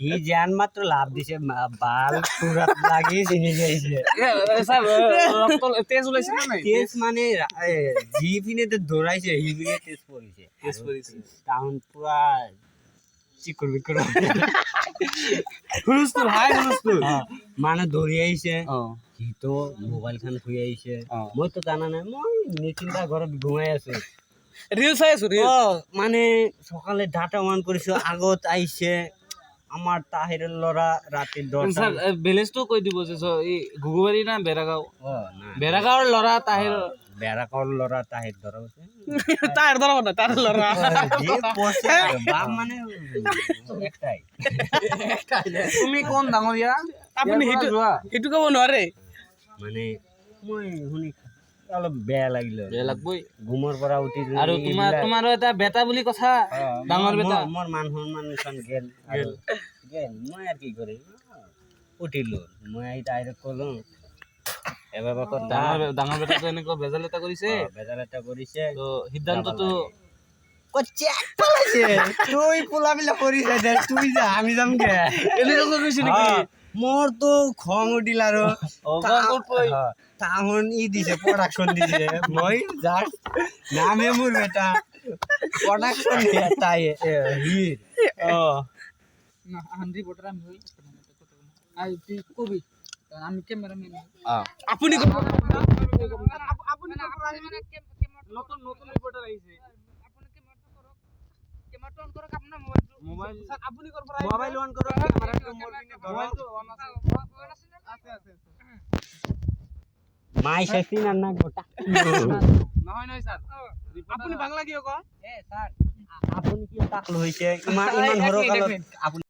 কি জ্ঞান মাত্র লাভ দিছে বাল পুরাত লাগি চিনি রক্ত তেজ ওলাইছে না তেজ মানে জি পিনে তো দৌড়াইছে হি পিনে তেজ পড়িছে। তেজ পড়িছে। তাহন পুরা চিকুর বিকুর হুলস্থুল হাই হুলস্থুল। মানে দৌড়ি আইছে সি তো মোবাইল খান থুই আইছে। মই তো জানা নাই মই নিচিন্তা ঘৰত ঘুমাই আছো। রিল চাই আছো রিল মানে সকালে ডাটা অন কৰিছো আগত আহিছে আমাৰ তাহিৰৰ ল'ৰা ৰাতি দহটা স্যার ব্যালেন্সটো কৈ দিব যে চ- এই ঘুগুবাৰী না নাই বেৰাগাঁৱৰ ল'ৰা তাহিৰ বেৰাকৰ ল'ৰা তাহিৰ ধৰা হৈছে তাৰ ধৰা না তাৰ ল'ৰা। বাপ মানে একটাই। তুমি কোন ডাঙৰীয়া? আপুনি সেইটো- সেইটো ক'ব নোৱাৰে। মানে মই শুনি অলপ বেয়া লাগিলে বেয়া লাগবই। ঘুমৰ পৰা উঠি আৰু তোমাৰ তোমাৰো এটা বেটা বুলি কথা ডাঙৰ বেটা। মোৰ মান সন্মান খান গেল গেল। মই আৰু কি কৰিম? উঠিলো। মই আহি তাইৰক ক'লো এবাৰ ডাঙৰ ডাঙৰ বেটাটো এনেকুৱা বেজাল এটা কৰিছে। বেজাল এটা কৰিছে। তো সিদ্ধান্তটো তুই পোলাবিলাক কৰিছে তুই যা আমি যাম গে এনেকুৱা কৈছে নেকি? হা, তো খং উঠিল আৰু। অ, তাহন ই দিছে প্ৰডাকশ্যন দিছে। মই যাক নামে মোৰ বেটা। প্ৰডাকশ্যন দিয়ে তাই হিৰ অ। না বোটার আমি হই আই তুই কবি। আমি ক্যামেরাম্যান আপনি আপুনি নতুন নতুন ৰিপৰ্টাৰ আহিছে। কেমেৰাটো অন কৰক আপোনাৰ মোবাইলটো স্যার আপনি করব মোবাইল অন করো মোৰ পিনে ধৰক অন আছে মোবাইল আছে মাই চাইছি না না গোটা। নহয় নহয় স্যার। আপনি বাংলা কিয় কয়? আপুনি কি তাকল হইছে ইমান ইমান আপুনি